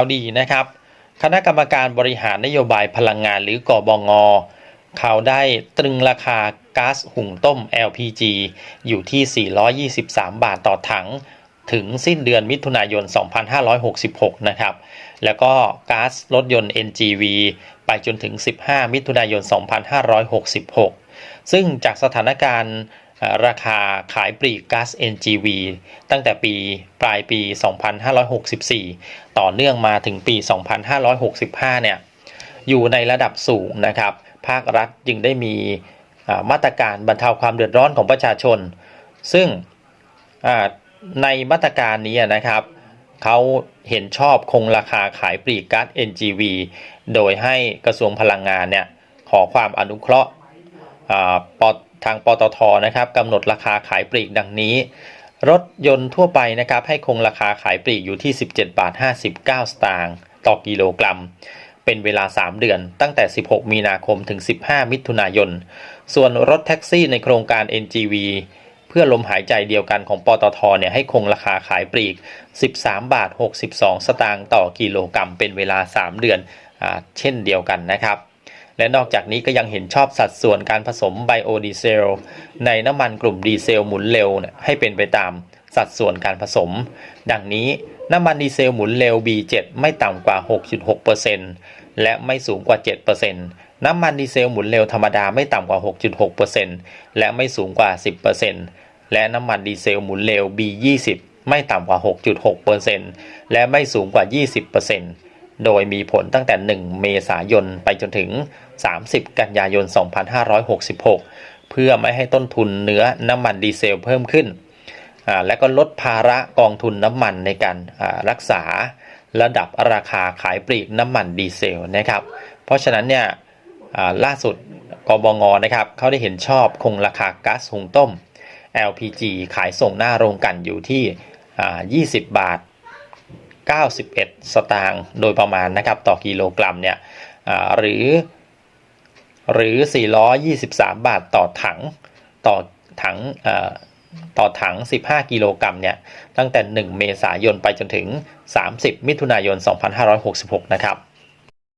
ข่าวดีนะครับ คณะกรรมการบริหารนโยบายพลังงานหรือกบงเขาได้ตรึงราคาก๊าซหุงต้ม LPG อยู่ที่ 423 บาทต่อถัง ถึงสิ้นเดือนมิถุนายน 2566 นะครับ แล้วก็ก๊าซรถยนต์ NGV ไปจนถึง 15 มิถุนายน 2566 ซึ่งจากสถานการณ์ ราคาขายปลีกก๊าซ NGV ตั้งแต่ปีปลายปี 2564 ต่อเนื่องมาถึงปี 2565 เนี่ย อยู่ในระดับสูงนะครับ ภาครัฐจึงได้มีมาตรการบรรเทาความเดือดร้อนของประชาชน ซึ่งในมาตรการนี้นะครับเขาเห็นชอบคงราคาขายปลีกก๊าซ NGV โดยให้กระทรวงพลังงานเนี่ยขอความอนุเคราะห์ป ทางปตทนะครับกำหนดราคาขายปลีกดังนี้ รถยนต์ทั่วไปนะครับให้คงราคาขายปลีกอยู่ที่ 17บาท59 สตางค์ต่อกิโลกรัม เป็นเวลา 3 เดือน ตั้งแต่ 16 มีนาคมถึง 15 มิถุนายน ส่วนรถแท็กซี่ในโครงการ NGV เพื่อลมหายใจเดียวกันของปตทเนี่ยให้คงราคาขายปลีก 13 บาท 62 สตางค์ต่อกิโลกรัม เป็นเวลา 3 เดือนอเช่นเดียวกันนะครับ และนอกจากนี้ก็ยังเห็นชอบสัดส่วนการผสมไบโอดีเซลในน้ำมันกลุ่มดีเซลหมุนเร็วให้เป็นไปตามสัดส่วนการผสม ดังนี้น้ำมันดีเซลหมุนเร็ว B7 ไม่ต่ำกว่า 6.6%และไม่สูงกว่า 7%น้ำมันดีเซลหมุนเร็วธรรมดาไม่ต่ำกว่า 6.6%และไม่สูงกว่า 10%และน้ำมันดีเซลหมุนเร็ว B20 ไม่ต่ำกว่า 6.6%และไม่สูงกว่า 20% โดยมีผลตั้งแต่ 1 เมษายนไปจนถึง 30 กันยายน 2566 เพื่อไม่ให้ต้นทุนเนื้อน้ำมันดีเซลเพิ่มขึ้น และก็ลดภาระกองทุนน้ำมันในการรักษาระดับราคาขายปลีกน้ำมันดีเซลนะครับ เพราะฉะนั้นเนี่ยล่าสุดกบงนะครับเขาได้เห็นชอบคงราคาก๊าซหุงต้ม LPG ขายส่งหน้าโรงกันอยู่ที่ 20 บาท 91 สตางค์โดยประมาณนะครับต่อกิโลกรัมเนี่ยหรือหรือ 423 บาทต่อถังต่อถังต่อถัง 15 กิโลกรัมเนี่ย ตั้งแต่ 1 เมษายนไปจนถึง 30 มิถุนายน 2566 นะครับ